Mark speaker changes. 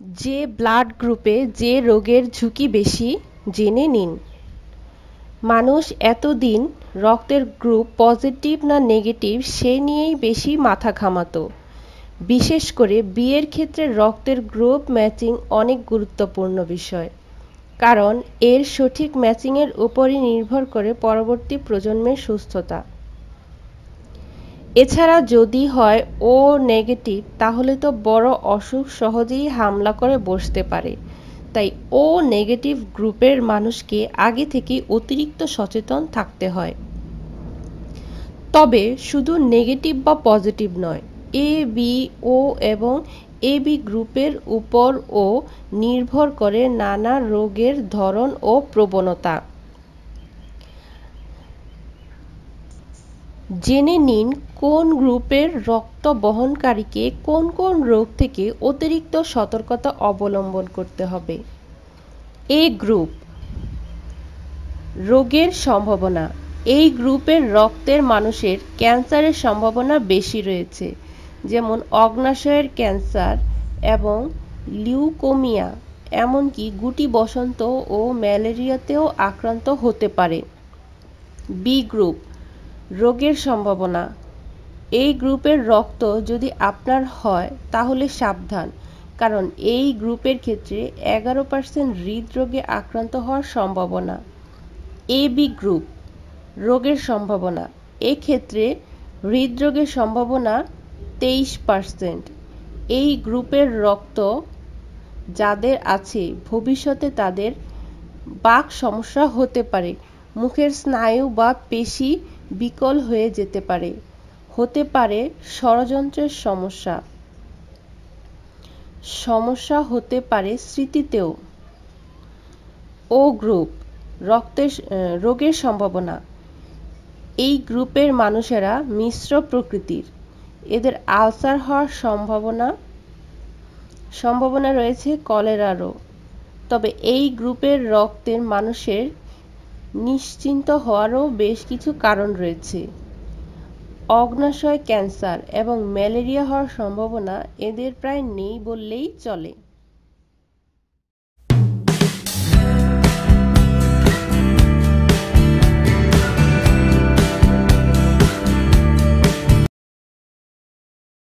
Speaker 1: যে ব্লাড গ্রুপে যে রোগের ঝুঁকি বেশি, জেনে নিন। মানুষ এতদিন রক্তের গ্রুপ পজিটিভ না নেগেটিভ সে নিয়েই বেশি মাথা ঘামাতো। বিশেষ করে বিয়ের ক্ষেত্রে রক্তের গ্রুপ ম্যাচিং অনেক গুরুত্বপূর্ণ বিষয়। কারণ এর সঠিক ম্যাচিংয়ের উপরই নির্ভর করে পরবর্তী প্রজন্মের সুস্থতা। এছাড়া যদি হয় ও নেগেটিভ, তাহলে তো বড় অসুখ সহজেই হামলা করে বসতে পারে। তাই ও নেগেটিভ গ্রুপের মানুষকে আগে থেকে অতিরিক্ত সচেতন থাকতে হয়। তবে শুধু নেগেটিভ বা পজিটিভ নয়, এ, বি, ও এবং এ, বি গ্রুপের উপরও নির্ভর করে নানা রোগের ধরন ও প্রবণতা। জেনে নিন কোন গ্রুপের রক্ত বহনকারীকে কোন কোন রোগ থেকে অতিরিক্ত সতর্কতা অবলম্বন করতে হবে। A group. রোগের সম্ভাবনা। এই গ্রুপের রক্তের মানুষের ক্যান্সারের সম্ভাবনা বেশি রয়েছে, যেমন অগ্নাশয়ের ক্যান্সার এবং লিউকোমিয়া, এমনকি গুটি বসন্ত ও ম্যালেরিয়াতেও আক্রান্ত হতে পারে। B group. রোগের সম্ভাবনা। এই গ্রুপের রক্ত যদি আপনার হয়, তাহলে সাবধান। কারণ এই গ্রুপের ক্ষেত্রে এগারো পার্সেন্ট হৃদরোগে আক্রান্ত হওয়ার সম্ভাবনা। এ বি গ্রুপ, রোগের সম্ভাবনা। এক্ষেত্রে হৃদরোগের সম্ভাবনা তেইশ পার্সেন্ট এই গ্রুপের রক্ত যাদের আছে, ভবিষ্যতে তাদের বাক সমস্যা হতে পারে। মুখের স্নায়ু বা পেশি বিকল হয়ে যেতে পারে। হতে পারে ষড়যন্ত্রের সমস্যা। সমস্যা হতে পারে স্মৃতিতেও। ও গ্রুপ, রক্তের রোগের সম্ভাবনা। এই গ্রুপের মানুষেরা মিশ্র প্রকৃতির। এদের আলসার হওয়ার সম্ভাবনা সম্ভাবনা রয়েছে কলেরারও। তবে এই গ্রুপের রক্তের মানুষের নিশ্চিন্ত হওয়ারও বেশ কিছু কারণ রয়েছে। অগ্নাশয় ক্যান্সার এবং ম্যালেরিয়া হওয়ার সম্ভাবনা এদের প্রায় নেই বললেই চলে।